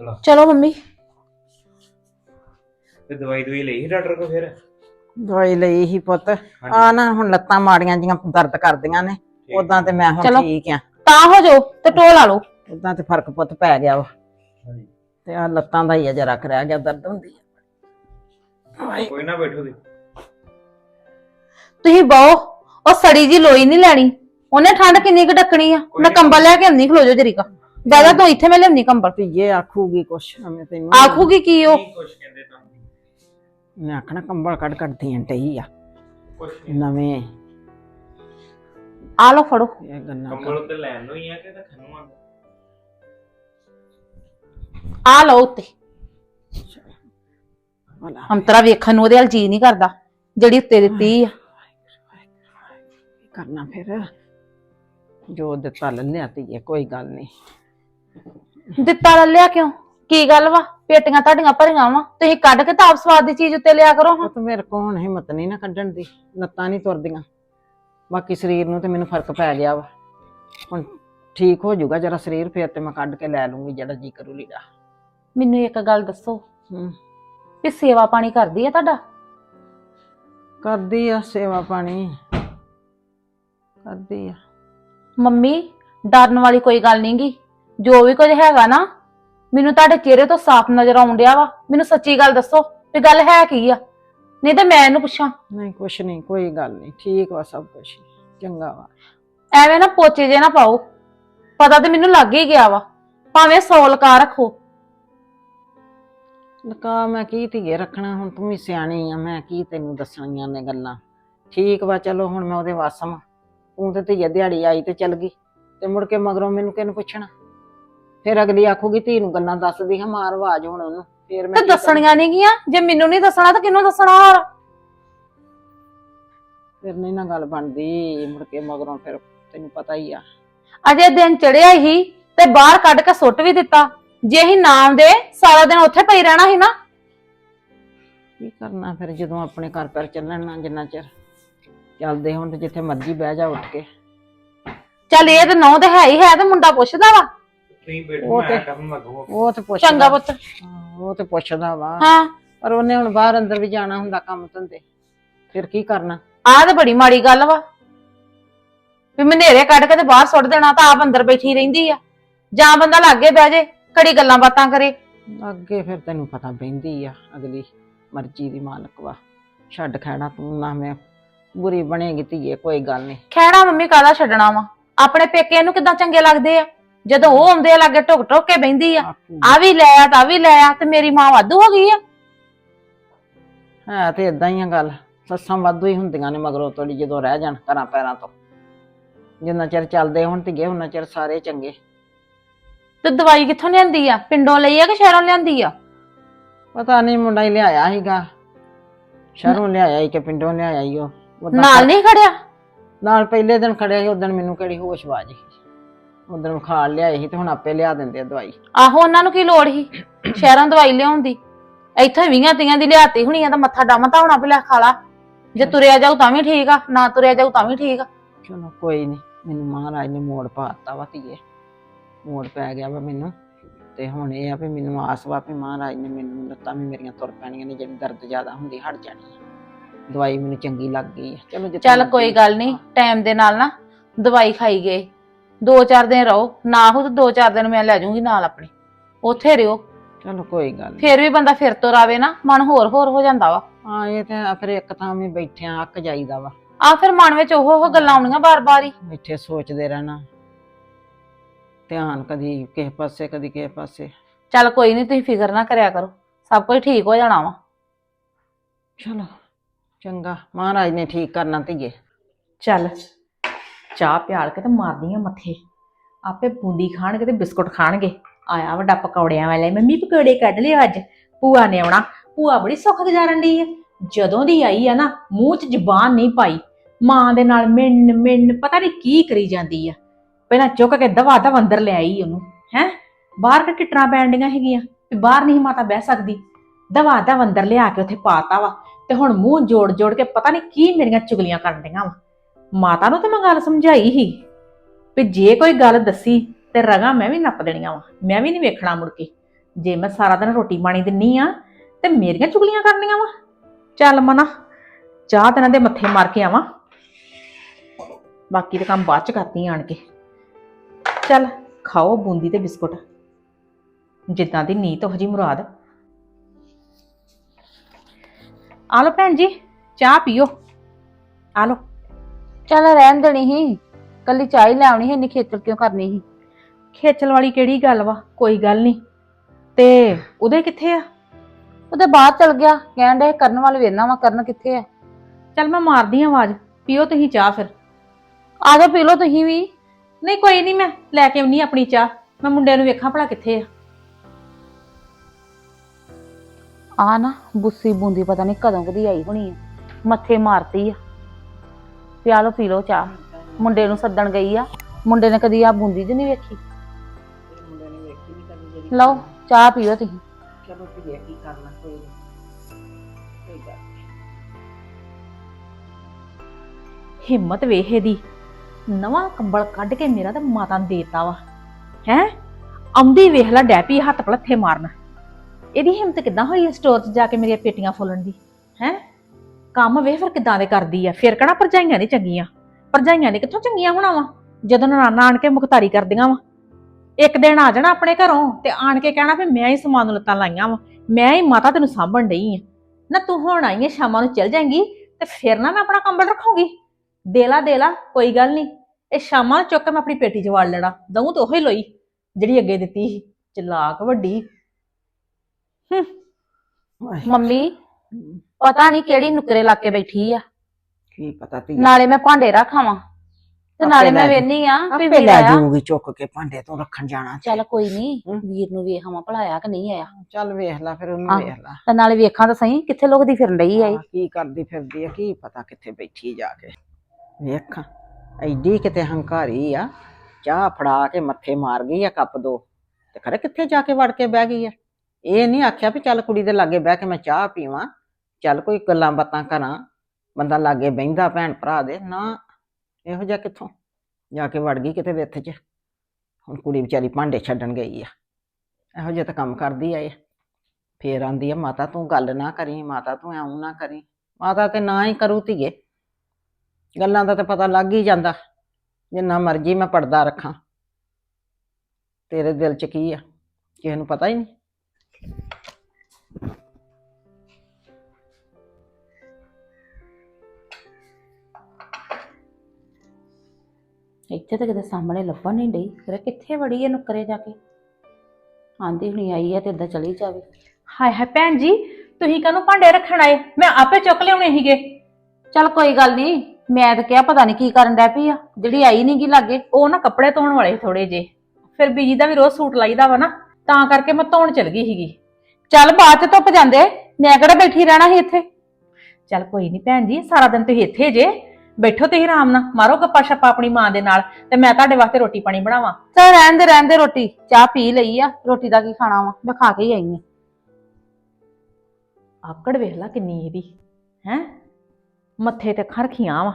ਚਲੋ। ਚਲੋ ਮੰਮੀ। ਤੇ ਦਵਾਈ ਦਵਾਈ ਲਈ ਸੀ ਡਾਕਟਰ ਕੋ ਫਿਰ? ਦਵਾਈ ਲਈ ਹੀ ਪੁੱਤ। ਆ ਨਾ ਹੁਣ ਲੱਤਾਂ ਮਾੜੀਆਂ ਜੀਆਂ ਦਰਦ ਕਰਦੀਆਂ ਨੇ। ਉਦਾਂ ਤੇ ਮੈਂ ਹੁਣ ਚਲੋ। ਠੀਕ ਆ। ਤਾਂ ਹੋ ਜਾਓ ਤੇ ਟੋਲ ਲਾ ਲਓ। ਉਦਾਂ ਤੇ ਫ਼ਰਕ ਪੁੱਤ ਪੈ ਗਿਆ ਵਾ। ਹਾਂਜੀ। ਤੇ ਆ ਲੱਤਾਂ ਦਾ ਹੀ ਆ ਜਰਾ ਰਹਿ ਗਿਆ ਦਰਦ ਹੁੰਦੀ ਆ। ਕੋਈ ਨਾ ਬੈਠੋ ਤੇ ਤੁਸੀਂ ਬਹੁ ਉਹ ਸੜੀ ਜੀ ਲੋਈ ਨਹੀਂ ਲੈਣੀ। ਉਹਨੇ ਠੰਡ ਕਿੰਨੀ ਕੁ ਡੱਕਣੀ ਆ? ਮੈਂ ਕੰਬਲ ਲੈ ਕੇ ਆਉਂਦੀ ਖਲੋ ਜਾ ਜਰੀਕਾ। ਦਾਦਾ ਤੂੰ ਇੱਥੇ ਮੈਂ ਲਿਆਉਂਦੀ ਕੰਬਲ? ਧੀਏ ਆਖੂਗੀ ਕੁਛ ਐਵੇਂ ਤੈਨੂੰ ਆਖੂਗੀ ਕੀ ਉਹ? ਕੀ ਕੁਛ ਕਹਿੰਦੇ ਤੁਹਾਨੂੰ ਮੈਂ ਆਖਣਾ ਕੰਬਲ ਕੱਢ ਕੱਢਦੀਆਂ ਟਈ ਆ। ਕੁਛ। ਨਵੇਂ। ਆ ਲਓ ਫੜੋ। ਇਹ ਕੰਬਲ ਉੱਤੇ ਲੈਣ ਨੂੰ ਹੀ ਆ ਕਿ ਰੱਖਣ ਨੂੰ ਆ? ਆ ਲਓ ਉੱਤੇ। ਭਲਾ ਹਮਤਰਾ ਵੇਖਣ ਨੂੰ ਉਹਦੇ ਹਾਲ ਜੀ ਨਹੀਂ ਕਰਦਾ ਜਿਹੜੀ ਉੱਤੇ ਦਿੱਤੀ ਆ। ਕਰਨਾ ਫਿਰ। ਜੋ ਦਿੱਤਾ ਲੈ ਲਿਆ ਧੀਏ ਕੋਈ ਗੱਲ ਨਹੀਂ। ਦਿੱਤਾ ਲੈ ਲਿਆ ਕਿਉਂ? ਕੀ ਗੱਲ ਵਾ? ਪੇਟੀਆਂ ਤੁਹਾਡੀਆਂ ਭਰੀਆਂ ਵਾ। ਤੁਸੀਂ ਕੱਢ ਕੇ ਤਾਂ ਆਪ ਸਵਾਦ ਦੀ ਚੀਜ਼ ਉੱਤੇ ਲਿਆ ਕਰੋ ਹਾਂ। ਉਹ ਤਾਂ ਮੇਰੇ ਕੋਲ ਹੁਣ ਹਿੰਮਤ ਨਹੀਂ ਨਾ ਕੱਢਣ ਦੀ। ਲੱਤਾਂ ਨਹੀਂ ਤੁਰਦੀਆਂ। ਬਾਕੀ ਸਰੀਰ ਨੂੰ ਤੇ ਮੈਨੂੰ ਫ਼ਰਕ ਪੈ ਗਿਆ ਵਾ। ਹੁਣ ਠੀਕ ਹੋ ਜਾਊਗਾ ਜਰਾ ਸਰੀਰ ਫੇਰ ਤੇ ਮੈਂ ਕੱਢ ਕੇ ਲੈ ਲੂੰਗੀ ਜਿਹੜਾ ਜੀ ਕਰੂ ਲੀੜਾ। ਮੈਨੂੰ ਇੱਕ ਗੱਲ ਦੱਸੋ। ਹੂੰ। ਵੀ ਸੇਵਾ ਪਾਣੀ ਕਰਦੀ ਆ ਤੁਹਾਡਾ? ਕਰਦੀ ਆ ਸੇਵਾ ਪਾਣੀ। ਕਰਦੀ ਆ। ਮੰਮੀ ਡਰਨ ਵਾਲੀ ਕੋਈ ਗੱਲ ਨਹੀਂਗੀ ਜੋ ਵੀ ਕੁਝ ਹੈਗਾ ਨਾ ਮੈਨੂੰ ਤੁਹਾਡੇ ਚਿਹਰੇ ਤੋਂ ਸਾਫ਼ ਨਜ਼ਰ ਆਉਣ ਡਿਆ ਵਾ। ਮੈਨੂੰ ਸੱਚੀ ਗੱਲ ਦੱਸੋ ਵੀ ਗੱਲ ਹੈ ਕੀ ਆ? ਨਹੀਂ ਤਾਂ ਮੈਂ ਇਹਨੂੰ ਪੁੱਛਾਂ। ਨਹੀਂ ਕੁਛ ਨਹੀਂ ਕੋਈ ਗੱਲ ਨਹੀਂ ਠੀਕ ਵਾ ਸਭ ਕੁਛ ਚੰਗਾ ਵਾ। ਐਵੇਂ ਨਾ ਪੋਚੇ ਜੇ ਨਾ ਪਾਓ ਪਤਾ ਤੇ ਮੈਨੂੰ ਲੱਗ ਹੀ ਗਿਆ ਵਾ ਭਾਵੇਂ 100 ਲਕਾ ਰੱਖੋ। ਲਕਾ ਮੈਂ ਕੀ ਧੀਏ ਰੱਖਣਾ ਹੁਣ ਤੂੰ ਵੀ ਸਿਆਣੀ ਆ ਮੈਂ ਕੀ ਤੈਨੂੰ ਦੱਸਣੀਆਂ ਨੇ ਗੱਲਾਂ। ਠੀਕ ਵਾ ਚਲੋ ਹੁਣ ਮੈਂ ਉਹਦੇ ਵਾਸਮ। ਤੂੰ ਤੇ ਧੀਏ ਦਿਹਾੜੀ ਆਈ ਤੇ ਚਲ ਗਈ ਤੇ ਮੁੜ ਕੇ ਮਗਰੋਂ ਮੈਨੂੰ ਕਿਹਨੂੰ ਪੁੱਛਣਾ? ਫਿਰ ਅਗਲੀ ਆਖੂਗੀ ਧੀ ਨੂੰ ਗੱਲਾਂ ਦੱਸਦੀ ਹਾਂ ਮਾਰ ਆਵਾਜ਼ ਹੁਣ ਉਹਨੂੰ। ਫਿਰ ਮੈਂ ਤੇ ਕੀ ਕਰਾਂ? ਦੱਸਣੀਆਂ ਨਹੀਂ ਗੀਆਂ ਜੇ ਮੈਨੂੰ ਨਹੀਂ ਦੱਸਣਾ ਤਾਂ ਕਿਹਨੂੰ ਦੱਸਣਾ ਹੋਰ? ਫਿਰ ਨਹੀਂ ਨਾ ਗੱਲ ਬਣਦੀ ਮੁੜ ਕੇ ਮਗਰੋਂ ਫਿਰ ਤੈਨੂੰ ਪਤਾ ਹੀ ਆ। ਅਜੇ ਦਿਨ ਚੜਿਆ ਹੀ ਤੇ ਬਾਹਰ ਕੱਢ ਕੇ ਸੁੱਟ ਵੀ ਦਿੱਤਾ। ਜੇ ਹੀ ਨਾਮ ਦੇ ਸਾਰਾ ਦਿਨ ਉੱਥੇ ਪਈ ਰਹਿਣਾ ਸੀ ਨਾ। ਕੀ ਕਰਨਾ ਫਿਰ ਜਦੋਂ ਆਪਣੇ ਘਰ ਪੈਰ ਚੱਲਣ ਨਾ ਜਿੰਨਾ ਚਿਰ? ਚੱਲਦੇ ਹੁਣ ਤੇ ਜਿੱਥੇ ਮਰਜ਼ੀ ਬਹਿ ਜਾ ਉੱਠ ਕੇ। ਚੱਲ ਇਹ ਤੇ ਨੌ ਤੇ ਹੈ ਹੀ ਹੈ ਤੇ ਮੁੰਡਾ ਪੁੱਛਦਾ ਵਾ। ਤੁਸੀਂ ਬੈਠੋ ਉਹ ਮੈਂ ਤੇ- ਕੰਮ ਲੱਗੂਗਾ ਉਹ ਤੇ ਪੁੱਛਦਾ ਚੰਗਾ ਪੁੱਤ। ਹਾਂ, ਉਹ ਤੇ ਪੁੱਛਦਾ ਵਾ। ਹਾਂ। ਪਰ ਉਹਨੇ ਹੁਣ ਬਾਹਰ ਅੰਦਰ ਵੀ ਜਾਣਾ ਹੁੰਦਾ ਕੰਮ ਧੰਦੇ। ਫਿਰ ਕੀ ਕਰਨਾ? ਆਹ ਤੇ ਬੜੀ ਮਾੜੀ ਗੱਲ ਵਾ। ਵੀ ਮਨੇਰੇ ਕੱਢ ਕੇ ਤੇ ਬਾਹਰ ਸੁੱਟ ਦੇਣਾ ਤਾਂ ਆਪ ਅੰਦਰ ਬੈਠੀ ਰਹਿੰਦੀ ਆ। ਜਾਂ ਬੰਦਾ ਲਾਗੇ ਬਹਿ ਜੇ ਘੜੀ ਗੱਲਾਂ ਬਾਤਾਂ ਕਰੇ। ਅੱਗੇ ਫਿਰ ਤੈਨੂੰ ਪਤਾ ਬਹਿੰਦੀ ਆ ਅਗਲੀ ਮਰਜ਼ੀ ਦੀ ਮਾਲਕ ਵਾ। ਛੱਡ ਖੈਣਾ ਤੂੰ ਨਾ ਮੈਂ ਬੁਰੀ ਬਣੇਗੀ ਧੀਏ ਕੋਈ ਗੱਲ ਨਹੀਂ। ਖਹਿੜਾ ਮੰਮੀ ਕਾਹਦਾ ਛੱਡਣਾ ਵਾ? ਆਪਣੇ ਪੇਕੇ ਨੂੰ ਕਿਦਾਂ ਚੰਗੇ ਲੱਗਦੇ ਆ? ਜਦੋਂ ਉਹ ਆਉਂਦੇ ਆ ਲਾਗੇ ਟੁਕ ਟੁਕ ਕੇ ਬਹਿੰਦੀ ਆ ਆ ਵੀ ਲੈ ਆ ਤਾਂ ਵੀ ਲੈ ਆ ਤੇ ਮੇਰੀ ਮਾਂ ਵਾਧੂ ਹੋ ਗਈ ਆ। ਹੈ ਤੇ ਇਦਾਂ ਹੀ ਆ ਗੱਲ ਸੱਸਾਂ ਵਾਧੂ ਹੀ ਹੁੰਦੀਆਂ ਨੇ ਮਗਰੋਂ ਤੋੜੀ ਜਦੋਂ ਰਹਿ ਜਾਣ ਘਰਾਂ ਪੈਰਾਂ ਤੋਂ। ਜਿੰਨਾ ਚਿਰ ਚੱਲਦੇ ਹੁਣ ਧੀਏ ਉਹਨਾਂ ਚਿਰ ਸਾਰੇ ਚੰਗੇ। ਤੇ ਦਵਾਈ ਕਿੱਥੋਂ ਲਿਆਂਦੀ ਆ? ਪਿੰਡੋਂ ਲਈ ਆ ਕਿ ਸ਼ਹਿਰੋਂ ਲਿਆਂਦੀ ਆ? ਪਤਾ ਨਹੀਂ ਮੁੰਡਾ ਹੀ ਲਿਆਇਆ ਸੀਗਾ। ਸ਼ਹਿਰੋਂ ਲਿਆਇਆ ਸੀ ਕਿ ਪਿੰਡੋਂ ਲਿਆਇਆ ਸੀ ਉਹ। ਨਾਲ ਨਹੀਂ ਖੜਿਆ? ਨਾਲ ਪਹਿਲੇ ਦਿਨ ਖੜਿਆ ਸੀ ਉਦੋਂ ਮੈਨੂੰ ਕਿਹੜੀ ਹੋਸ਼ ਬਾਜੀ ਉਦੋਂ ਖਾ ਲਿਆਏ ਸੀ ਤੇ ਹੁਣ ਆਪੇ ਲਿਆ ਦਿੰਦੇ ਆ ਦਵਾਈ। ਆਹੋ ਉਹਨਾਂ ਨੂੰ ਕੀ ਲੋੜ ਸੀ? ਸ਼ਹਿਰੋਂ ਦਵਾਈ ਲਿਆਉਂਦੀ। ਇੱਥੇ ਵੀਆਂ ਤੀਆਂ ਦੀ ਲਿਆਤੀ ਹੋਣੀ ਆ ਤਾਂ ਮੱਥਾ ਡੰਮ ਤਾਂ ਹੋਣਾ ਪਿਆ ਖਾ ਲਾ। ਜੇ ਤੁਰਿਆ ਜਾਊ ਤਾਂ ਵੀ ਠੀਕ ਆ ਨਾ ਤੁਰਿਆ ਜਾਊ ਤਾਂ ਵੀ ਠੀਕ ਆ। ਚਲੋ ਕੋਈ ਨਹੀਂ ਮੈਨੂੰ ਮਹਾਰਾਜ ਨੇ ਮੋੜ ਪਾਤਾ ਵਾ ਧੀਏ। ਮੋੜ ਪੈ ਗਿਆ ਵਾ ਮੈਨੂੰ। ਤੇ ਹੁਣ ਇਹ ਆ ਵੀ ਮੈਨੂੰ ਆਸ ਵਾ ਵੀ ਮਹਾਰਾਜ ਨੇ ਮੈਨੂੰ ਲੱਤਾਂ ਵੀ ਮੇਰੀਆਂ ਤੁਰ ਪੈਣੀਆਂ ਨੇ ਜਿਹੜੀ ਦਰਦ ਜ਼ਿਆਦਾ ਹੁੰਦੀ ਹਟ ਜਾਣੀ ਆ। ਦਵਾਈ ਮੈਨੂੰ ਚੰਗੀ ਲੱਗ ਗਈ ਆ। ਚਲੋ ਜਿੱਥੇ ਚੱਲ ਕੋਈ ਗੱਲ ਨਹੀਂ ਟਾਈਮ ਦੇ ਨਾਲ ਨਾ ਦਵਾਈ ਖਾਈ ਗਏ। ਦੋ ਚਾਰ ਦਿਨ ਰਹੋ ਨਾ ਹੋ ਤਾਂ ਦੋ ਚਾਰ ਦਿਨ ਮੈਂ ਲੈ ਜਾਊਂਗੀ ਨਾਲ ਆਪਣੇ। ਉੱਥੇ ਰਿਓ। ਚਲੋ ਕੋਈ ਗੱਲ ਨੀ। ਫੇਰ ਵੀ ਬੰਦਾ ਫਿਰ ਤੁਰ ਆਵੇ ਨਾ ਮਨ ਹੋਰ ਹੋਰ ਹੋ ਜਾਂਦਾ ਵਾ। ਹਾਂ ਇਹ ਤਾਂ ਫਿਰ ਇੱਕ ਥਾਂ ਵੀ ਬੈਠਿਆਂ ਅੱਕ ਜਾਈਦਾ ਵਾ। ਆ ਫਿਰ ਮਨ ਵਿੱਚ ਉਹ ਉਹ ਗੱਲਾਂ ਆਉਣੀਆਂ ਬਾਰ-ਬਾਰ ਹੀ। ਬੈਠੇ ਸੋਚਦੇ ਰਹਿਣਾ। ਧਿਆਨ ਕਦੀ ਕਿਸੇ ਪਾਸੇ ਕਦੀ ਕਿਸੇ ਪਾਸੇ। ਚੱਲ ਕੋਈ ਨਹੀਂ ਤੁਸੀਂ ਫਿਕਰ ਨਾ ਕਰਿਆ ਕਰੋ। ਸਭ ਕੁਝ ਠੀਕ ਹੋ ਜਾਣਾ ਵਾ। ਚਲੋ ਚੰਗਾ। ਮਹਾਰਾਜ ਨੇ ਠੀਕ ਕਰਨਾ ਧੀਏ। ਚੱਲ। ਚਾਹ ਪਿਆਲ ਕੇ ਤੇ ਮਾਰਦੀਆਂ ਮੱਥੇ। ਆਪੇ ਬੂੰਦੀ ਖਾਣਗੇ ਤੇ ਬਿਸਕੁਟ ਖਾਣਗੇ। ਆਇਆ ਵੱਡਾ ਪਕੌੜਿਆਂ ਵਾਲਾ, ਮੰਮੀ, ਪਕੌੜੇ ਕੱਢ ਲਿਓ ਅੱਜ। ਭੂਆ ਨੇ ਆਉਣਾ। ਭੂਆ ਬੜੀ ਸੁੱਖ ਗੁਜ਼ਾਰਨ ਦੀ ਆ। ਜਦੋਂ ਦੀ ਆਈ ਆ ਨਾ, ਮੂੰਹ 'ਚ ਜ਼ਬਾਨ ਨਹੀਂ ਪਾਈ। ਮਾਂ ਦੇ ਨਾਲ ਮਿੰਨ ਮਿੰਨ, ਪਤਾ ਨਹੀਂ ਕੀ ਕਰੀ ਜਾਂਦੀ ਆ। ਪਹਿਲਾਂ ਚੁੱਕ ਕੇ ਦਵਾ ਦਵ ਅੰਦਰ ਲੈ ਆਈ ਉਹਨੂੰ, ਹੈ? ਬਾਹਰ ਕਿ ਟਿਟਰਾਂ ਪੈਂਡੀਆਂ ਹੈਗੀਆਂ? ਵੀ ਬਾਹਰ ਨਹੀਂ ਮਾਤਾ ਬਹਿ ਸਕਦੀ। ਦਵਾ ਦਵ ਅੰਦਰ ਲਿਆ ਕੇ ਉੱਥੇ ਪਾਤਾ ਵਾ। ਤੇ ਹੁਣ ਮੂੰਹ ਜੋੜ ਜੋੜ ਕੇ ਪਤਾ ਨਹੀਂ ਕੀ ਮੇਰੀਆਂ ਚੁਗਲੀਆਂ ਕਰਨ ਡੀਆਂ ਵਾ। ਮਾਤਾ ਨੂੰ ਤਾਂ ਮੈਂ ਗੱਲ ਸਮਝਾਈ ਸੀ ਵੀ ਜੇ ਕੋਈ ਗੱਲ ਦੱਸੀ ਤੇ ਰਗਾ ਮੈਂ ਵੀ ਨੱਪ ਦੇਣੀਆਂ ਵਾ, ਮੈਂ ਵੀ ਨਹੀਂ ਵੇਖਣਾ ਮੁੜ ਕੇ। ਜੇ ਮੈਂ ਸਾਰਾ ਦਿਨ ਰੋਟੀ ਪਾਣੀ ਦਿੰਨੀ ਆ, ਤੇ ਮੇਰੀਆਂ ਚੁਗਲੀਆਂ ਕਰਨੀਆਂ ਵਾ। ਚੱਲ ਮਨਾ, ਚਾਹ ਤੇ ਇਹਨਾਂ ਦੇ ਮੱਥੇ ਮਾਰ ਕੇ ਆਵਾਂ। ਬਾਕੀ ਦੇ ਕੰਮ ਬਾਅਦ ਚ ਕਰਦੀ ਆਣ ਕੇ। ਚੱਲ, ਖਾਓ ਬੂੰਦੀ ਤੇ ਬਿਸਕੁਟ। ਜਿੱਦਾਂ ਦੀ ਨੀਤ ਉਹ ਜੀ ਮੁਰਾਦ। ਆ ਲਓ ਭੈਣ ਜੀ, ਚਾਹ ਪੀਓ। ਆ ਲਓ। ਚੱਲ ਰਹਿਣ ਦੇਣੀ ਸੀ। ਕੱਲੀ ਚਾਹ ਹੀ ਲੈ ਆਉਣੀ ਸੀ ਇੰਨੀ ਖੇਚਲ ਕਿਉਂ ਕਰਨੀ ਸੀ? ਖੇਚਲ ਵਾਲੀ ਕਿਹੜੀ ਗੱਲ ਵਾ? ਕੋਈ ਗੱਲ ਨਹੀਂ ਤੇ ਉਹਦੇ ਕਿੱਥੇ ਆ? ਉਹਦੇ ਬਾਹਰ ਚਲ ਗਿਆ। ਕਹਿਣ ਦੇ ਕਰਨ ਵਾਲੇ ਵੇਨਾ ਵਾ ਕਰਨ ਕਿੱਥੇ ਆ। ਚੱਲ ਮੈਂ ਮਾਰਦੀ ਆ ਆਵਾਜ਼। ਪੀਓ ਤੁਸੀਂ ਚਾਹ ਫਿਰ। ਆ ਜਾ ਪੀ ਲਓ ਤੁਸੀਂ ਵੀ। ਨਹੀਂ ਕੋਈ ਨਹੀਂ ਮੈਂ ਲੈ ਕੇ ਆਉਣੀ ਆਪਣੀ ਚਾਹ। ਮੈਂ ਮੁੰਡੇ ਨੂੰ ਵੇਖਾਂ ਭਲਾ ਕਿੱਥੇ ਆ। ਆ ਨਾ ਬੁੱਸੀ ਬੂੰਦੀ ਪਤਾ ਨਹੀਂ ਕਦੋਂ ਕਦੀ ਆਈ ਹੋਣੀ ਆ। ਮੱਥੇ ਮਾਰਤੀ ਆ। ਪਿਆ ਲਓ ਪੀ ਲਓ ਚਾਹ। ਮੁੰਡੇ ਨੂੰ ਸੱਦਣ ਗਈ ਆ। ਮੁੰਡੇ ਨੇ ਕਦੀ ਆ ਬੂੰਦੀ ਜ ਨਹੀਂ ਵੇਖੀ? ਮੁੰਡੇ ਨੇ ਵੇਖੀ ਨਹੀਂ ਕਦੀ ਜਿਹੜੀ ਲਓ ਚਾਹ ਪੀਓ ਤੁਸੀਂ। ਚਲੋ ਧੀਏ ਕੀ ਕਰਨਾ ਕੋਈ ਨੀ। ਕੋਈ ਗੱਲ ਨੀ। ਹਿੰਮਤ ਵੇਖ ਇਹਦੀ। ਨਵਾਂ ਕੰਬਲ ਕੱਢ ਕੇ ਮੇਰਾ ਤਾਂ ਮਾਤਾ ਨੂੰ ਦੇਤਾ ਵਾ। ਹੈ? ਆਉਂਦੀ ਵੇਖ ਲੈ ਡੈਪੀ ਹੱਥ ਪਲੱਥੇ ਮਾਰਨ। ਇਹਦੀ ਹਿੰਮਤ ਕਿੱਦਾਂ ਹੋਈ ਸਟੋਰ 'ਚ ਜਾ ਕੇ ਮੇਰੀਆਂ ਪੇਟੀਆਂ ਫੋਲਣ ਦੀ? ਹੈ? ਕੰਮ ਵੇਖ ਫਿਰ ਕਿੱਦਾਂ ਦੇ ਕਰਦੀ ਆ। ਫਿਰ ਕਹਣਾ ਭਰਜਾਈਆਂ ਨਹੀਂ ਚੰਗੀਆਂ। ਭਰਜਾਈਆਂ ਨੇ ਕਿੱਥੋਂ ਚੰਗੀਆਂ ਹੋਣਾ ਵਾ ਜਦੋਂ ਨਾਨਾ ਆਣ ਕੇ ਮੁਖਤਾਰੀ ਕਰਦੀਆਂ ਵਾ। ਇੱਕ ਦਿਨ ਆ ਜਾਣਾ ਆਪਣੇ ਘਰੋਂ ਤੇ ਆਣ ਕੇ ਕਹਿਣਾ ਵੀ ਮੈਂ ਹੀ ਸਮਾਨ ਨੂੰ ਲੱਤਾਂ ਲਾਈਆਂ ਵਾ। ਮੈਂ ਹੀ ਮਾਤਾ ਤੈਨੂੰ ਸਾਂਭਣ ਡਈ ਆ। ਨਾ ਤੂੰ ਹੁਣ ਆਈ ਆਂ ਸ਼ਾਮਾਂ ਨੂੰ ਚਲ ਜਾਏਂਗੀ ਤੇ ਫਿਰ ਨਾ ਮੈਂ ਆਪਣਾ ਕੰਬਲ ਰੱਖੂੰਗੀ। ਦੇਲਾ ਦੇਲਾ ਕੋਈ ਗੱਲ ਨਹੀਂ। ਇਹ ਸ਼ਾਮਾਂ ਨੂੰ ਚੁੱਕ ਕੇ ਮੈਂ ਆਪਣੀ ਪੇਟੀ 'ਚ ਵਾੜ ਲੈਣਾ। ਦਊਂ ਤਾਂ ਉਹੀ ਲੋਈ ਜਿਹੜੀ ਅੱਗੇ ਦਿੱਤੀ ਸੀ। ਚਲਾਕ ਵੱਡੀ। ਮੰਮੀ ਪਤਾ ਨਹੀਂ ਕਿਹੜੀ ਨੁਕਰੇ ਲਾ ਕੇ ਬੈਠੀ ਆ। ਕੀ ਪਤਾ ਤੀ ਨਾਲੇ ਮੈਂ ਭਾਂਡੇ ਰੱਖਾਵਾਂ ਤੇ ਨਾਲੇ ਮੈਂ। ਵੇਨੀ ਆ ਵੀ ਆਪੇ ਵੀਰ ਲੈ ਆਇਆ ਜਾਊਗੀ ਚੁੱਕ ਕੇ ਭਾਂਡੇ ਤੋਂ ਰੱਖਣ ਜਾਣਾ ਚੱਲ ਕੋਈ ਨਹੀਂ ਹਮ। ਵੀਰ ਨੂੰ ਵੇਖਾਵਾਂ ਭਲਾ ਆਇਆ ਕਿ ਨਹੀਂ ਆਇਆ। ਚੱਲ ਵੇਖ ਲੈ ਫਿਰ ਉਹਨੂੰ ਆਹ। ਵੇਖ ਲੈ। ਤੇ ਨਾਲੇ ਵੇਖਾਂ ਤਾਂ ਸਹੀ ਕਿੱਥੇ ਲੁਕਦੀ ਫਿਰਨ ਰਹੀ ਆ ਇਹ। ਹਾਂ, ਕੀ ਕਰਦੀ ਫਿਰਦੀ ਆ ਕੀ ਪਤਾ ਕਿੱਥੇ ਬੈਠੀ ਜਾ ਕੇ। ਵੇਖ ਐਡੀ ਕਿਤੇ ਹੰਕਾਰੀ ਆ ਚਾਹ ਫੜਾ ਕੇ ਮੱਥੇ ਮਾਰ ਗਈ ਆ ਕੱਪ ਦੋ ਤੇ ਖਰੇ ਕਿੱਥੇ ਜਾ ਕੇ ਵੜ ਕੇ ਬਹਿ ਗਈ ਆ? ਇਹ ਨਹੀਂ ਆਖਿਆ ਵੀ ਚੱਲ ਕੁੜੀ ਦੇ ਲਾਗੇ ਬਹਿ ਕੇ ਮੈਂ ਚਾਹ ਪੀਵਾਂ ਚੱਲ ਕੋਈ ਗੱਲਾਂ ਬਾਤਾਂ ਕਰਾਂ, ਬੰਦਾ ਲਾਗੇ ਬਹਿੰਦਾ ਭੈਣ ਭਰਾ ਦੇ, ਨਾ ਇਹੋ ਜਿਹਾ ਕਿੱਥੋਂ? ਜਾ ਕੇ ਵੜ ਗਈ ਕਿਤੇ ਵਿੱਥ 'ਚ। ਹੁਣ ਕੁੜੀ ਵਿਚਾਰੀ ਭਾਂਡੇ ਛੱਡਣ ਗਈ ਆ। ਇਹੋ ਜਿਹਾ ਤਾਂ ਕੰਮ ਕਰਦੀ ਆ ਇਹ। ਫੇਰ ਆਂਦੀ ਆ, ਮਾਤਾ ਤੂੰ ਗੱਲ ਨਾ ਕਰੀ, ਮਾਤਾ ਤੂੰ ਐਉਂ ਨਾ ਕਰੀ। ਮਾਤਾ ਤੇ ਨਾ ਹੀ ਕਰੂ ਧੀਏ। ਗੱਲਾਂ ਦਾ ਤਾਂ ਪਤਾ ਲੱਗ ਹੀ ਜਾਂਦਾ। ਜਿੰਨਾ ਮਰਜ਼ੀ ਮੈਂ ਪਰਦਾ ਰੱਖਾਂ। ਤੇਰੇ ਦਿਲ 'ਚ ਕੀ ਆ? ਕਿਸੇ ਨੂੰ ਪਤਾ ਹੀ ਨਹੀਂ। ਇੱਥੇ ਤਾਂ ਕਿਤੇ ਸਾਹਮਣੇ ਲੱਭਣ ਨਹੀਂ ਡਈ। ਫਿਰ ਕਿੱਥੇ ਵੜੀ ਇਹ ਨੁਕਰੇ ਜਾ ਕੇ? ਆਂਦੀ ਹੁਣੀ ਆਈ ਆ ਤੇ ਏਦਾਂ ਚਲੀ ਜਾਵੇ। ਹਾਏ ਹਾਏ ਭੈਣ ਜੀ ਤੁਸੀਂ ਕਾਹਨੂੰ ਭਾਂਡੇ ਰੱਖਣ ਆਏ? ਮੈਂ ਆਪੇ ਚੁੱਕ ਲਿਆਉਣੇ ਸੀਗੇ। ਚੱਲ ਕੋਈ ਗੱਲ ਨਹੀਂ ਮੈਂ ਤਾਂ ਕਿਹਾ ਪਤਾ ਨਹੀਂ ਕੀ ਕਰਨ ਡੈ ਪਈ ਆ। ਜਿਹੜੀ ਆਈ ਨਹੀਂ ਗੀ ਲਾਗੇ। ਉਹ ਨਾ ਕੱਪੜੇ ਧੋਣ ਵਾਲੇ ਥੋੜੇ ਜੇ ਫਿਰ ਬੀਜੀ ਦਾ ਵੀ ਰੋਜ਼ ਸੂਟ ਲਾਈਦਾ ਵਾ ਨਾ। ਤਾਂ ਕਰਕੇ ਮੈਂ ਧੋਣ ਚਲ ਗਈ ਸੀਗੀ। ਚੱਲ ਬਾਅਦ ਚ ਧੁੱਪ ਜਾਂਦੇ। ਮੈਂ ਕਿਹੜਾ ਬੈਠੀ ਰਹਿਣਾ ਸੀ ਇੱਥੇ? ਚੱਲ ਕੋਈ ਨਹੀਂ ਭੈਣ ਜੀ ਸਾਰਾ ਦਿਨ ਤੁਸੀਂ ਇੱਥੇ ਜੇ। ਬੈਠੋ ਤੁਸੀਂ ਆਰਾਮ ਨਾਲ ਮਾਰੋ ਗੱਪਾ ਛੱਪਾ ਆਪਣੀ ਮਾਂ ਦੇ ਨਾਲ ਤੇ ਮੈਂ ਤੁਹਾਡੇ ਵਾਸਤੇ ਰੋਟੀ ਪਾਣੀ ਬਣਾਵਾਂ। ਚੱਲ ਰਹਿਣ ਦੇ ਰਹਿਣ ਦੇ ਰੋਟੀ ਚਾਹ ਪੀ ਲਈ ਆ ਰੋਟੀ ਦਾ ਕੀ ਖਾਣਾ ਵਾ ਮੈਂ ਖਾ ਕੇ ਹੀ ਆਈ ਆ। ਆਕੜ ਵੇਖ ਲੈ ਕਿੰਨੀ ਇਹਦੀ ਹੈ? ਮੱਥੇ ਤੇ ਅੱਖਾਂ ਰੱਖੀਆਂ ਵਾ।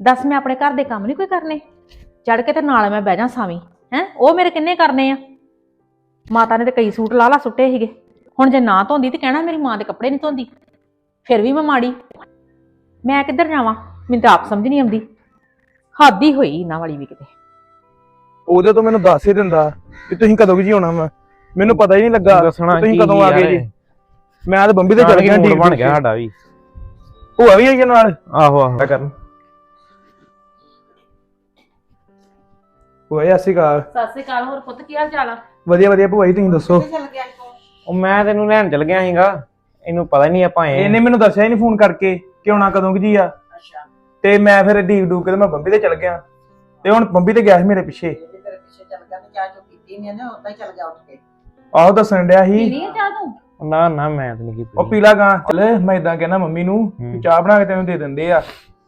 ਦੱਸ ਮੈਂ ਆਪਣੇ ਘਰ ਦੇ ਕੰਮ ਨਹੀਂ ਕੋਈ ਕਰਨੇ? ਚੜ ਕੇ ਤੇ ਨਾਲ ਮੈਂ ਬਹਿ ਜਾ ਸਾਵੀਂ ਹੈ? ਉਹ ਮੇਰੇ ਕਿੰਨੇ ਕਰਨੇ ਆ? ਮਾਤਾ ਨੇ ਤੇ ਕਈ ਸੂਟ ਲਾ ਲਾ ਸੁੱਟੇ ਸੀਗੇ। ਹੁਣ ਜੇ ਨਾ ਧੋਂਦੀ ਤੇ ਕਹਿਣਾ ਮੇਰੀ ਮਾਂ ਦੇ ਕੱਪੜੇ ਨਹੀਂ ਧੋਂਦੀ ਫਿਰ ਵੀ ਮੈਂ ਮਾੜੀ। ਮੈਂ ਕਿੱਧਰ ਜਾਵਾਂ? ਮੈਨੂੰ ਤਾਂ ਆਪ ਸਮਝ ਨਹੀਂ ਆਉਂਦੀ। ਹੱਦ ਹੀ ਹੋਈ ਇਹਨਾਂ ਵਾਲੀ ਵੀ ਕਿਤੇ। ਉਹਦੇ ਤੋਂ ਮੈਨੂੰ ਦੱਸ ਹੀ ਦਿੰਦਾ ਕਿ ਤੁਸੀਂ ਕਦੋਂ ਕੁ ਜੀ ਆਉਣਾ ਵਾ। ਮੈਨੂੰ ਪਤਾ ਹੀ ਨਹੀਂ ਲੱਗਾ ਦੱਸਣਾ ਕਿ ਤੁਸੀਂ ਕੀ ਕਦੋਂ ਆ ਯਾਰ ਗਏ ਇਹ? ਜੀ ਮੈਂ ਤਾਂ ਬੰਬੀ ਤੇ ਚਲ ਗਿਆ ਠੀਕ ਬਣ ਗਿਆ ਸਾਡਾ ਵੀ। ਭੂਆ ਵੀ ਆਈ ਆ ਨਾਲ? ਆਹੋ ਆਹੋ। ਕਰਨ। ਭੂਆ ਜੀ ਸਤਿ ਸ੍ਰੀ ਅਕਾਲ। ਹੋਰ ਪੁੱਤ ਕੀ ਹਾਲ ਚਾਲ ਆ? ਵਧੀਆ ਵਧੀਆ ਭੂਆ ਜੀ ਤੁਸੀਂ ਦੱਸੋ? ਉਹ ਮੈਂ ਤੈਨੂੰ ਲੈਣ ਚਲ ਗਿਆ ਸੀਗਾ। ਇਹਨੂੰ ਪਤਾ ਨਹੀਂ ਆਪਾਂ ਆਏ ਇਹਨੇ ਮੈਨੂੰ ਦੱਸਿਆ ਹੀ ਨਹੀਂ ਫੋਨ ਕਰਕੇ ਕਿ ਆਉਣਾ ਕਦੋਂ ਕੁ ਜੀ ਆ। ਤੇ ਮੈਂ ਫਿਰ ਡੀਕ ਡੂਕ ਕੇ ਤੇ ਮੈਂ ਬੰਬੀ ਤੇ ਚਲ ਗਿਆ। ਤੇ ਹੁਣ ਬੰਬੀ ਤੇ ਗਿਆ ਸੀ ਮੇਰੇ ਪਿੱਛੇ। ਇਹ ਵੀ ਤੇਰੇ ਪਿੱਛੇ ਚੱਲ ਗਿਆ ਤੇ ਚਾਹ ਚੋ ਪੀਤੀ ਨਹੀਂ ਨਾ ਉਦਾਂ ਹੀ ਚੱਲ ਗਿਆ ਉੱਠ ਕੇ। ਆਹੋ ਦੱਸਣ ਡਿਆ ਸੀ। ਪੀਣੀ ਆ ਚਾਹ ਤੂੰ? ਨਾ ਨਾ ਮੈਂ ਤਾਂ ਨਹੀਂ ਕੀਤੀ ਉਹ ਪੀਲਾ ਗਾਂ। ਚੱਲ ਮੈਂ ਇਦਾਂ ਕਹਿਣਾ ਮੰਮੀ ਨੂੰ ਹੂੰ। ਕਿ ਚਾਹ ਬਣਾ ਕੇ ਤੈਨੂੰ ਦੇ ਦਿੰਦੇ ਆ।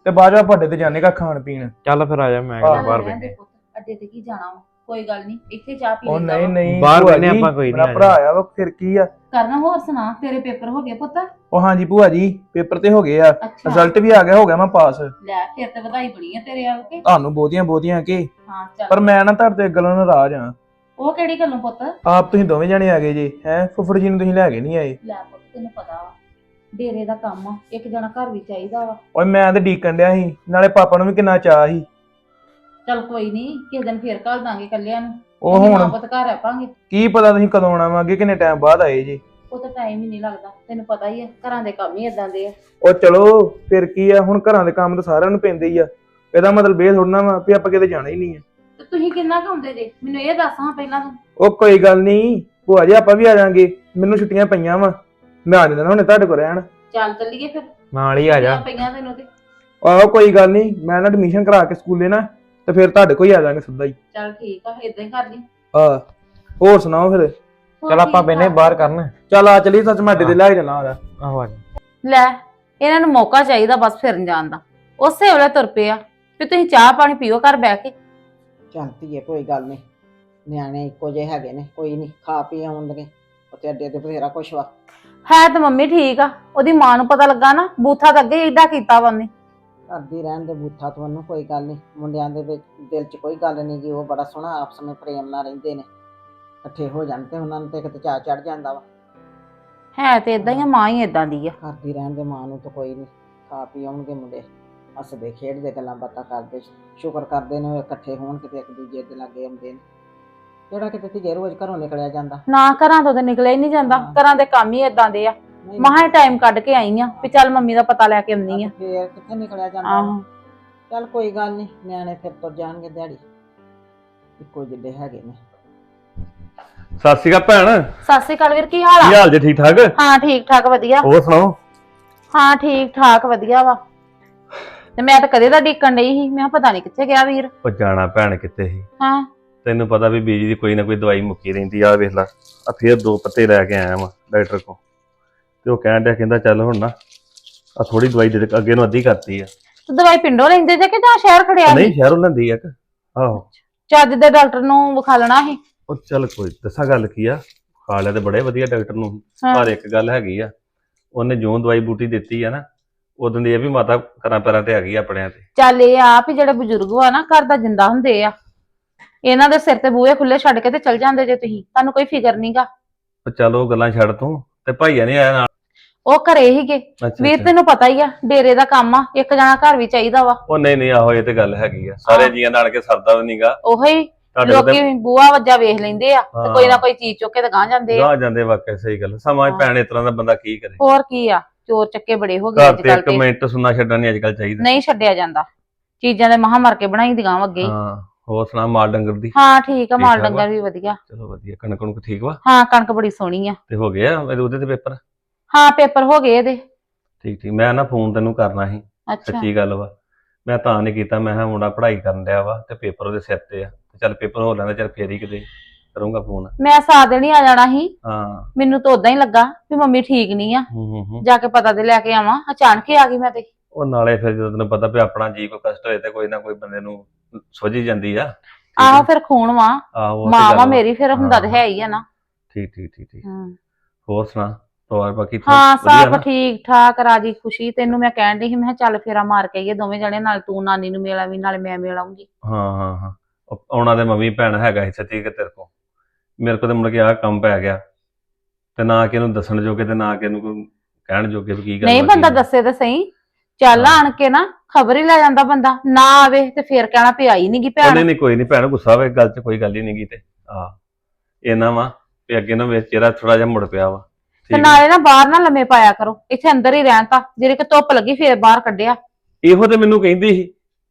ਤੇ ਬਾਅਦ ਚ ਵੱਡੇ ਤੇ ਜਾਣੇ ਕਾ ਖਾਣ ਪੀਣ। ਚੱਲ ਫਿਰ ਆ ਜਾ ਮੈਂ ਕਿਹਾ ਬਾਹਰ ਬੈਠੇ। ਪੁੱਤ, ਅੱਡੇ ਤੇ ਕੀ ਜਾਣਾ ਵਾ? ਕੋਈ ਗੱਲ ਨਹੀਂ ਇੱਥੇ ਚਾਹ ਪੀ ਉਹ ਲੈਂਦਾ ਨਹੀਂ। ਨਹੀਂ ਬਾਹਰ ਭੂਆ ਬਹਿਨੇ ਜੀ, ਆਪਾਂ ਕੋਈ ਨੀ, ਮੇਰਾ ਆ ਭਰਾ ਆਇਆ ਵਾ ਫਿਰ ਕੀ ਆ? ਕਰਨਾ ਹੋਰ ਸੁਣਾ ਤੇਰੇ ਪੇਪਰ ਹੋ ਗਏ ਪੁੱਤ? ਉਹ ਹਾਂਜੀ ਭੂਆ ਜੀ ਪੇਪਰ ਤੇ ਹੋ ਗਏ ਆ। ਅੱਛਾ। ਰਿਜ਼ਲਟ ਵੀ ਆ ਗਿਆ ਹੋ ਗਿਆ ਮੈਂ ਪਾਸ। ਲੈ ਫਿਰ ਤੇ ਵਧਾਈ ਬਣੀ ਆ ਤੇਰੇ ਆ ਕੇ। ਤੁਹਾਨੂੰ ਬਹੁਤੀਆਂ ਬਹੁਤੀਆਂ ਕਿ। ਹਾਂ ਚੱਲ। ਪਰ ਮੈਂ ਨਾ ਤੁਹਾਡੇ ਤੇ ਗੱਲਾਂ ਨਾਰਾਜ਼ ਆ। ਉਹ ਕਿਹੜੀ ਗੱਲੋਂ ਪੁੱਤ? ਆਪ ਤੁਸੀਂ ਦੋਵੇਂ ਜਣੇ ਆ ਗਏ ਜੀ ਹੈ? ਫੁੱਫੜ ਜੀ ਨੂੰ ਤੁਸੀਂ ਲੈ ਕੇ ਨਹੀਂ ਆਏ। ਲੈ ਪੁੱਤ ਤੈਨੂੰ ਪਤਾ ਵਾ ਡੇਰੇ ਦਾ ਕੰਮ ਆ ਇੱਕ ਜਣਾ ਘਰ ਵੀ ਚਾਹੀਦਾ ਵਾ। ਓਏ ਮੈਂ ਤੇ ਡੀਕਣ ਡਿਆ ਸੀ ਨਾਲੇ ਪਾਪਾ ਨੂੰ ਵੀ ਕਿੰਨਾ ਚਾਹ ਸੀ। ਚੱਲ ਕੋਈ ਨਹੀਂ ਕਿਸੇ ਦਿਨ ਫੇਰ ਘੱਲ ਦਾਂਗੇ ਕੱਲਿਆਂ ਨੂੰ। ਉਹ ਅਸੀਂ ਹੁਣ ਮਾਂ ਪੁੱਤ ਘਰ ਆਪਾਂਗੇ ਕੀ ਪਤਾ ਤੁਸੀਂ ਕਦੋਂ ਆਉਣਾ ਵਾ ਅੱਗੇ ਕਿੰਨੇ ਟਾਈਮ ਬਾਅਦ ਆਏ ਜੀ? ਉਹ ਤਾਂ ਟਾਈਮ ਹੀ ਨਹੀਂ ਲੱਗਦਾ ਤੈਨੂੰ ਪਤਾ ਹੀ ਆ ਘਰਾਂ ਦੇ ਕੰਮ ਹੀ ਇਦਾਂ ਦੇ ਆ। ਉਹ ਚਲੋ ਫਿਰ ਕੀ ਆ ਹੁਣ ਘਰਾਂ ਦੇ ਕੰਮ ਤਾਂ ਸਾਰਿਆਂ ਨੂੰ ਪੈਂਦੇ ਹੀ ਆ। ਇਹਦਾ ਮਤਲਬ ਇਹ ਥੋੜਨਾ ਵਾ ਵੀ ਆਪਾਂ ਕਿਤੇ ਜਾਣਾ ਹੀ ਨਹੀਂ ਆ। ਤੇ ਤੁਸੀਂ ਕਿੰਨਾ ਖਾਉਂਦੇ ਜੇ? ਮੈਨੂੰ ਇਹ ਦੱਸ ਹਾਂ ਪਹਿਲਾਂ ਤੂੰ। ਉਹ ਕੋਈ ਗੱਲ ਨਹੀਂ ਭੂਆ ਜੀ ਆਪਾਂ ਵੀ ਆ ਜਾਾਂਗੇ ਮੈਨੂੰ ਛੁੱਟੀਆਂ ਪਈਆਂ ਵਾ। ਮੈਂ ਆ ਜਾਂਦਾ ਹੁਣੇ ਤੁਹਾਡੇ ਕੋਲ ਰਹਿਣ। ਚੱਲ ਚੱਲੀਏ ਫਿਰ। ਨਾਲ ਹੀ ਆ ਜਾ। ਪਈਆਂ ਤੈਨੂੰ ਤੇ। ਆਹੋ ਕੋਈ ਗੱਲ ਨਹੀਂ ਮੈਂ ਨਾ ਐਡਮਿਸ਼ਨ ਕਰਾ ਕੇ ਸਕੂਲੇ ਨਾ ਤੇ ਫਿਰ ਤੁਹਾਡੇ ਕੋਲ ਹੀ ਆ ਜਾਾਂਗੇ ਸਿੱਧਾ ਹੀ। ਚੱਲ ਠੀਕ ਆ ਇਦਾਂ ਹੀ ਕਰ ਲਈ। ਆ ਹੋਰ ਸੁਣਾਓ ਫਿਰ? ਹੋਰ ਚਲ ਆਪਾਂ ਠੀਕ ਬੈਨੇ ਆ। ਬਾਹਰ ਕਰਨ। ਚੱਲ ਆ ਚਲੀ ਸੱਚ ਮੈਂ ਅੱਡੇ ਤੇ ਲੈ ਜਾਣਾ ਉਹਦਾ। ਆਹੋ ਆ ਜਾ। ਲੈ ਇਹਨਾਂ ਨੂੰ ਮੌਕਾ ਚਾਹੀਦਾ ਬਸ ਫਿਰਨ ਜਾਣ ਦਾ। ਉਸੇ ਵੇਲੇ ਤੁਰ ਪਿਆ ਵੀ ਤੁਸੀਂ ਚਾਹ ਪਾਣੀ ਪੀਓ ਘਰ ਬਹਿ ਕੇ। ਚੱਲ ਧੀਏ ਕੋਈ ਗੱਲ ਨਹੀਂ। ਨਿਆਣੇ ਇੱਕੋ ਜਿਹੇ ਹੈਗੇ ਨੇ ਕੋਈ ਨਹੀਂ ਖਾ ਪੀ ਆਉਂਦੇ ਉੱਥੇ ਅੱਡੇ ਤੇ ਬਥੇਰਾ ਕੁਛ ਵਾ। ਹੈ ਤਾਂ ਮੰਮੀ ਠੀਕ ਆ। ਉਹਦੀ ਮਾਂ ਨੂੰ ਪਤਾ ਲੱਗਾ ਨਾ ਬੂਥਾ ਤਾਂ ਅੱਗੇ ਏਡਾ ਕੀਤਾ ਵਾ ਉਹਨੇ। ਕਰਦੀ ਰਹਿਣ ਦੇ ਬੂਥਾ ਤੁਹਾਨੂੰ ਕੋਈ ਗੱਲ ਨਹੀਂ। ਮੁੰਡਿਆਂ ਦੇ ਵਿੱਚ ਦਿਲ 'ਚ ਕੋਈ ਗੱਲ ਨਹੀਂ ਗੀ ਉਹ ਬੜਾ ਸੋਹਣਾ ਆਪਸ ਵਿੱਚ ਪ੍ਰੇਮ ਨਾਲ ਰਹਿੰਦੇ ਨੇ। ਇਕੱਠੇ ਹੋ ਜਾਣ ਤੇ ਉਹਨਾਂ ਨੂੰ ਤੇ ਕਿਤੇ ਚਾਹ ਚੜ ਜਾਂਦਾ ਵਾ। ਹੈ ਤੇ ਇਦਾਂ ਹੀ ਆ ਮਾਂ ਹੀ ਇਦਾਂ ਦੀ ਆ। ਕਰਦੀ ਰਹਿਣ ਦੇ ਮਾਂ ਨੂੰ ਤਾਂ ਕੋਈ ਨਹੀਂ ਖਾ ਪੀ ਆਉਣਗੇ ਮੁੰਡੇ। ਹੱਸਦੇ ਖੇਡਦੇ ਗੱਲਾਂ ਬਾਤਾਂ ਕਰਦੇ ਸ਼ੁਕਰ ਕਰਦੇ ਨੇ ਉਹ ਇਕੱਠੇ ਹੋਣ ਕਿਤੇ ਇੱਕ ਦੂਜੇ ਦੇ ਲਾਗੇ ਆਉਂਦੇ ਨੇ। ਜਿਹੜਾ ਕਿਤੇ ਧੀਏ ਰੋਜ਼ ਘਰੋਂ ਨਿਕਲਿਆ ਜਾਂਦਾ। ਨਾ ਘਰਾਂ ਤੋਂ ਤੇ ਨਿਕਲਿਆ ਹੀ ਨਹੀਂ ਜਾਂਦਾ। ਹਾਂ। ਘਰਾਂ ਦੇ ਕੰਮ ਹੀ ਇਦਾਂ ਦੇ ਆ। ਮਹਾਂ ਟਾਈਮ ਕੱਢ ਕੇ ਆਈ ਆ ਵੀ ਚੱਲ ਮੰਮੀ ਦਾ ਪਤਾ ਲੈ ਕੇ ਆਉਂਦੀ ਆ। ਫੇਰ ਕਿੱਥੇ ਨਿਕਲਿਆ ਜਾਂਦਾ? ਆਹੋ। ਚੱਲ ਕੋਈ ਗੱਲ ਨਹੀਂ ਨਿਆਣੇ ਫਿਰ ਤੁਰ ਜਾਣਗੇ ਦਿਹਾੜੀ। ਇੱਕੋ ਜਿਹੇ ਹੈਗੇ ਨੇ। ਸਤਿ ਸ਼੍ਰੀ ਅਕਾਲ ਭੈਣ। ਸਤਿ ਸ਼੍ਰੀ ਅਕਾਲ ਵੀਰ ਕੀ ਹਾਲ ਕੀ ਆ ਹਾਲ ਜੇ ਠੀਕ ਠਾਕ? ਹਾਂ ਠੀਕ ਠਾਕ ਵਧੀਆ। ਹੋਰ ਸੁਣਾਓ? ਹਾਂ ਠੀਕ ਠਾਕ ਵਧੀਆ ਵਾ। ਤੇ ਮੈਂ ਤਾਂ ਕਦੇ ਦਾ ਡੀਕਣ ਡਈ ਸੀ। ਮੈਂ ਕਿਹਾ ਪਤਾ ਨਹੀਂ ਕਿੱਥੇ ਗਿਆ ਵੀਰ। ਉਹ ਜਾਣਾ ਭੈਣ ਕਿੱਥੇ ਸੀ? ਹਾਂ। ਤੈਨੂੰ ਪਤਾ ਵੀ ਬੀਜੀ ਦੀ ਕੋਈ ਨਾ ਕੋਈ ਦਵਾਈ ਮੁੱਕੀ ਰਹਿੰਦੀ ਆ ਆਹ ਵੇਖ ਲੈ। ਆ ਫੇਰ ਦੋ ਪੱਤੇ ਲੈ ਕੇ ਆਇਆ ਵਾਂ ਡਾਕਟਰ ਕੋ ਤੇ ਉਹ ਕਹਿਣ ਡਿਆ ਕਹਿੰਦਾ ਚੱਲ ਹੁਣ ਨਾ ਆ ਥੋੜੀ ਦਵਾਈ ਦੇ ਦੇ ਅੱਗੇ ਨੂੰ ਅੱਧੀ ਕਰਤੀ ਆ। ਤੇ ਦਵਾਈ ਪਿੰਡੋਂ ਲੈਂਦੇ ਜੇ ਕਿ ਜਾਂ ਸ਼ਹਿਰ ਖੜਿਆ ਨਹੀਂ ਸ਼ਹਿਰੋਂ ਲੈਂਦੀ ਆ ਕਿ ਆਹੋ। ਚੱਜ ਦੇ ਡਾਕਟਰ ਨੂੰ ਵਿਖਾ ਲੈਣਾ ਸੀ? ਉਹ ਚੱਲ ਕੋਈ ਦੱਸਾਂ ਗੱਲ ਕੀ ਆ। ਖਾ ਲਿਆ ਤੇ ਬੜੇ ਵਧੀਆ ਡਾਕਟਰ ਨੂੰ। ਹਾਂ। ਪਰ ਇੱਕ ਗੱਲ ਹੈਗੀ ਆ ਉਹਨੇ ਜੋ ਦਵਾਈ ਬੂਟੀ ਦਿੱਤੀ ਆ ਨਾ ਉਦੋਂ ਦੀ ਇਹ ਵੀ ਮਾਤਾ ਘਰਾਂ ਪੈਰਾਂ ਤੇ ਆ ਆਪਣਿਆਂ ਤੇ। ਚੱਲ ਇਹ ਆ ਵੀ ਜਿਹੜੇ ਬਜ਼ੁਰਗ ਆ ਨਾ ਘਰ ਦਾ ਜਿੰਦਾ ਹੁੰਦੇ ਆ। ਇਹਨਾਂ ਦੇ ਸਿਰ ਤੇ ਬੂਹੇ ਖੁੱਲੇ ਛੱਡ ਕੇ ਤੇ ਚਲ ਜਾਂਦੇ ਜੇ ਤੁਸੀਂ। ਤੁਹਾਨੂੰ ਕੋਈ ਫਿਕਰ ਨਹੀਂਗਾ ਉਹ ਚੱਲ ਉਹ ਗੱਲਾਂ ਛੱਡ ਤੂੰ। ਤੇ ਭਾਈਆ ਨਹੀਂ ਆਇਆ ਨਾਲ? ਉਹ ਘਰੇ ਹੀਗੇ ਅੱਛਾ ਵੀਰ ਅੱਛਾ। ਤੈਨੂੰ ਪਤਾ ਹੀ ਆ ਡੇਰੇ ਦਾ ਕੰਮ ਆ ਇੱਕ ਜਣਾ ਘਰ ਵੀ ਚਾਹੀਦਾ ਵਾ। ਉਹ ਨਹੀਂ ਨਹੀਂ ਆਹੋ ਇਹ ਤੇ ਗੱਲ ਹੈਗੀ ਆ। ਸਾਰੇ ਹਾਂ। ਜੀਆਂ ਨਾਲ ਕੇ ਸਰਦਾ ਵੀ ਨਹੀਂਗਾ ਉਹੀ ਤੁਹਾਡੇ ਕੋਲ ਲੋਕੀ ਬੂਹਾ ਵੱਜਾ ਵੇਖ ਲੈਂਦੇ ਆ ਤੇ ਹਾਂ। ਕੋਈ ਨਾ ਕੋਈ ਚੀਜ਼ ਚੁੱਕ ਕੇ ਤੇ ਗਾਂ ਜਾਂਦੇ ਆ। ਗਾਹ ਜਾਂਦੇ ਵਾਕਿਆ ਸਹੀ ਗੱਲ ਸਮਾਂ ਹਾਂ। ਭੈਣ ਇਸ ਤਰ੍ਹਾਂ ਦਾ ਬੰਦਾ ਕੀ ਕਰੇ? ਹੋਰ ਕੀ ਆ ਚੋਰ ਚੱਕੇ ਬੜੇ ਹੋ ਗਏ ਘਰ ਅੱਜ ਤੇ ਕੱਲ ਇੱਕ ਤੇ ਮਿੰਟ ਸੁਣਨਾ ਛੱਡਣਾ ਨਹੀਂ ਅੱਜ ਕੱਲ ਚਾਹੀਦਾ। ਨਹੀਂ ਛੱਡਿਆ ਜਾਂਦਾ। ਚੀਜ਼ਾਂ ਦੇ ਮਹਾ ਮਰ ਕੇ ਬਣਾਈ ਦੀਆਂ ਅੱਗੇ ਹੀ। ਹਾਂ। ਹੋਰ ਸੁਣਾ ਮਾਲ ਡੰਗਰ ਦੀ? ਹਾਂ ਠੀਕ ਆ ਠੀਕ ਮਾਲ ਠਾਕ? ਡੰਗਰ ਵੀ? ਵਧੀਆ। ਚਲੋ ਵਧੀਆ ਕਣਕ ਕਣਕ ਠੀਕ ਵਾ? ਹਾਂ ਕਣਕ ਬੜੀ ਸੋਹਣੀ ਆ। ਤੇ ਹੋ ਗਿਆ ਇਹਦੇ ਉਹਦੇ ਤੇ ਪੇਪਰ? ਹਾਂ ਪੇਪਰ ਹੋ ਗਏ ਇਹਦੇ। ਠੀਕ ਠੀਕ। ਮੈਂ ਨਾ ਫੋਨ ਤੈਨੂੰ ਕਰਨਾ ਸੀ। ਅੱਛਾ। ਸੱਚੀ ਗੱਲ ਵਾ। ਮੈਂ ਤਾਂ ਨਹੀਂ ਕੀਤਾ ਮੈਂ ਕਿਹਾ ਮੁੰਡਾ ਪੜ੍ਹਾਈ ਕਰਨ ਡਿਆ ਵਾ ਤੇ ਪੇਪਰ ਉਹਦੇ ਸਿਰ ਤੇ ਆ। ਤੇ ਚੱਲ ਪੇਪਰ ਹੋ ਲੈਂਦਾ ਚੱਲ ਫੇਰ ਹੀ ਕਿਤੇ ਕਰੂੰਗਾ ਫੋਨ। ਮੈਂ ਸਾਥ ਦੇਣੀ ਆ ਜਾਣਾ ਸੀ। ਹਾਂ। ਮੈਨੂੰ ਤਾਂ ਉਦਾਂ ਹੀ ਲੱਗਾ ਵੀ ਮੰਮੀ ਠੀਕ ਨਹੀਂ ਆ। ਹੂੰ ਹੂੰ ਹੂੰ। ਜਾ ਕੇ ਪਤਾ ਤੇ ਲੈ ਕੇ ਆਵਾਂ। ਅਚਾਨਕ ਹੀ ਆ ਗਈ ਮੈਂ ਤੇ। ਉਹ ਨਾਲੇ ਫਿਰ ਜਦੋਂ ਤੈਨੂੰ ਪਤਾ ਵੀ ਆਪਣਾ ਜੀ ਕੋਈ ਕਸ਼ਟ ਹੋਏ ਤੇ ਕੋਈ ਨਾ ਕੋਈ ਬੰਦੇ ਨੂੰ ਸੋਝੀ ਜਾਂਦੀ ਆ। ਆਹੋ ਫਿਰ ਖੂਨ ਵਾ। ਆਹੋ ਉਹ ਤੇ ਮਾਂ ਗੱਲ ਵਾ ਵਾ। ਮੇਰੀ ਫਿਰ ਹੁੰਦਾ ਤੇ ਹਾਂ। ਹੈ ਆ ਨਾ। ਠੀਕ ਠੀਕ ਠੀਕ ਠੀਕ। ਹੋਰ ਸੁਣਾ? ਪਰਿਵਾਰ ਬਾਕੀ ਠੀਕ? ਹਾਂ ਵਧੀਆ ਸਭ ਨਾ? ਠੀਕ ਠਾਕ ਰਾਜੀ ਖੁਸ਼ੀ। ਤੈਨੂੰ ਮੈਂ ਕਹਿਣ ਡਈ ਸੀ ਮੈਂ ਕਿਹਾ ਚੱਲ ਫੇਰਾ ਮਾਰ ਕੇ ਆਈਏ ਦੋਵੇਂ ਜਣੇ ਨਾਲ ਤੂੰ ਨਾਨੀ ਨੂੰ ਮਿਲ ਆਵੀਂ ਨਾਲ ਮੈਂ ਮਿਲ ਆਉਂਗੀ ਹਾਂ ਹਾਂ ਹਾਂ। ਉਹ ਆਉਣਾ ਤੇ ਮੰਮੀ ਭੈਣ ਹੈਗਾ ਸੀ ਸੱਚੀ ਕਿ ਤੇਰੇ ਕੋ ਮੇਰੇ ਕੋ ਤੇ ਮੁੜ ਕੇ ਆਹ ਕੰਮ ਪੈ ਗਿਆ। ਤੇ ਨਾ ਕਿ ਇਹਨੂੰ ਦੱਸਣ ਜੋਗੇ ਤੇ ਨਾ ਕਿ ਇਹਨੂੰ ਕੋਈ ਕਹਿਣ ਜੋਗੇ ਵੀ ਕੀ ਗੱਲ ਨਹੀਂ ਬੰਦਾ ਦੱਸੇ ਤੇ ਸਹੀ। ਚੱਲ ਹਾਂ। ਆਣ ਕੇ ਨਾ ਖਬਰ ਹੀ ਲੈ ਜਾਂਦਾ ਬੰਦਾ ਨਾ ਆਵੇ ਤੇ ਫੇਰ ਕਹਿਣਾ ਪਿਆ ਹੀ ਨਹੀਂਗੀ ਭੈਣ। ਨਹੀਂ ਨਹੀਂ ਕੋਈ ਨਹੀਂ ਭੈਣ ਗੁੱਸਾ ਵੇ ਗੱਲ 'ਚ ਕੋਈ ਗੱਲ ਹੀ ਨਹੀਂ ਗੀ ਤੇ। ਆ ਇਹਨਾਂ ਵਾ ਵੀ ਅੱਗੇ ਨਾ ਵੇ ਚਿਹਰਾ ਥੋੜਾ ਜਿਹਾ ਮੁੜ ਪਿਆ ਵਾ। ਤੇ ਠੀਕ। ਨਾਲੇ ਨਾ ਬਾਹਰ ਨਾ ਲੰਮੇ ਪਾਇਆ ਕਰੋ ਇੱਥੇ ਅੰਦਰ ਹੀ ਰਹਿਣ ਤਾਂ ਜਿਹੜੇ ਕਿ ਧੁੱਪ ਲੱਗੀ ਫੇਰ ਬਾਹਰ ਕੱਢਿਆ। ਇਹੋ ਤੇ ਮੈਨੂੰ ਕਹਿੰਦੀ ਸੀ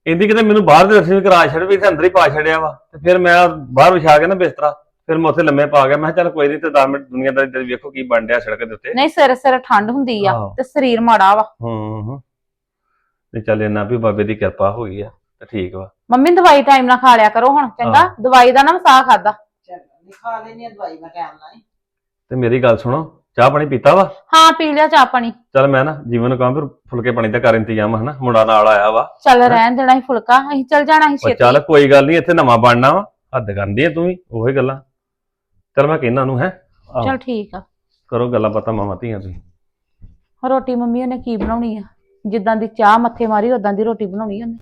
ਕਹਿੰਦੀ ਕਿਤੇ ਮੈਨੂੰ ਬਾਹਰ ਦੇ ਦਰਸ਼ਨ ਕਰਾ ਛੱਡ ਵੀ ਇੱਥੇ ਅੰਦਰ ਹੀ ਪਾ ਛੱਡਿਆ ਵਾ। ਤੇ ਫਿਰ ਮੈਂ ਬਾਹਰ ਵਿਛਾ ਕੇ ਨਾ ਬਿਸਤਰਾ ਫਿਰ ਮੈਂ ਉੱਥੇ ਲੰਮੇ ਪਾ ਗਿਆ ਮੈਂ ਕਿਹਾ ਚੱਲ ਕੋਈ ਨਹੀਂ ਤੇ 10 ਮਿੰਟ ਦੁਨੀਆਦਾਰੀ ਤੇ ਵੇਖੋ ਕੀ ਬਣ ਡਿਆ ਸੜਕ ਦੇ ਉੱਤੇ। ਨਹੀਂ ਸਿਰ ਸਿਰ ਠੰਡ ਹੁੰਦੀ ਆ ਆਹੋ। ਤੇ ਸਰੀਰ ਮਾੜਾ ਵਾ। ਹੂੰ ਹੂੰ। ਨਹੀਂ ਚੱਲ ਇੰਨਾ ਵੀ ਬਾਬੇ ਦੀ ਕਿਰਪਾ ਹੋ ਗਈ ਆ ਤੇ ਠੀਕ ਵਾ। ਮੰਮੀ ਦਵਾਈ ਟਾਈਮ ਨਾਲ ਖਾ ਲਿਆ ਕਰੋ ਹੁਣ ਚੰਗਾ? ਹਾਂ। ਦਵਾਈ ਦਾ ਨਾ ਵਸਾ ਖਾਦਾ ਚਲ ਖਾ ਲੈਣੀ ਆ ਦਵਾਈ ਮੈਂ ਟਾਈਮ ਨਾਲ ਹੀ। ਤੇ ਮੇਰੀ ਗੱਲ ਸੁਣੋ ਚਾਹ ਪਾਣੀ ਪੀਤਾ ਵਾ? ਹਾਂ ਪੀ ਲਿਆ ਚਾਹ ਪਾਣੀ। ਚੱਲ ਮੈਂ ਨਾ ਜੀਵਨ ਨੂੰ ਕਹਾਂ ਫਿਰ ਫੁਲਕੇ ਪਾਣੀ ਦਾ ਕਰ ਇੰਤਜ਼ਾਮ ਹਨਾ? ਮੁੰਡਾ ਨਾਲ ਆਇਆ ਵਾ। ਚੱਲ ਰਹਿਣ ਦੇਣਾ ਸੀ ਫੁਲਕਾ ਅਸੀਂ ਚੱਲ ਜਾਣਾ ਉਹ ਛੇਤੀ। ਚੱਲ ਕੋਈ ਗੱਲ ਨਹੀਂ ਇੱਥੇ ਨਵਾਂ ਬਣਨਾ ਵਾ। ਹੱਦ ਕਰਦੀ ਆ ਤੂੰ ਵੀ ਉਹੀ ਗੱਲਾਂ। ਚੱਲ ਮੈਂ ਕਹਿਣਾ ਨੂੰ ਹੈ? ਚੱਲ ਠੀਕ ਆ। ਕਰੋ ਗੱਲਾਂ ਪਤਾ ਮਾਵਾਂ ਧੀਆਂ ਤੁਸੀਂ। ਰੋਟੀ ਮੰਮੀ ਉਹਨੇ ਕੀ ਬਣਾਉਣੀ ਆ? ਜਿੱਦਾਂ ਦੀ ਚਾਹ ਮੱਥੇ ਮਾਰੀ ਉਦਾਂ ਦੀ ਰੋਟੀ ਬਣਾਉਣੀ ਉਹਨੇ।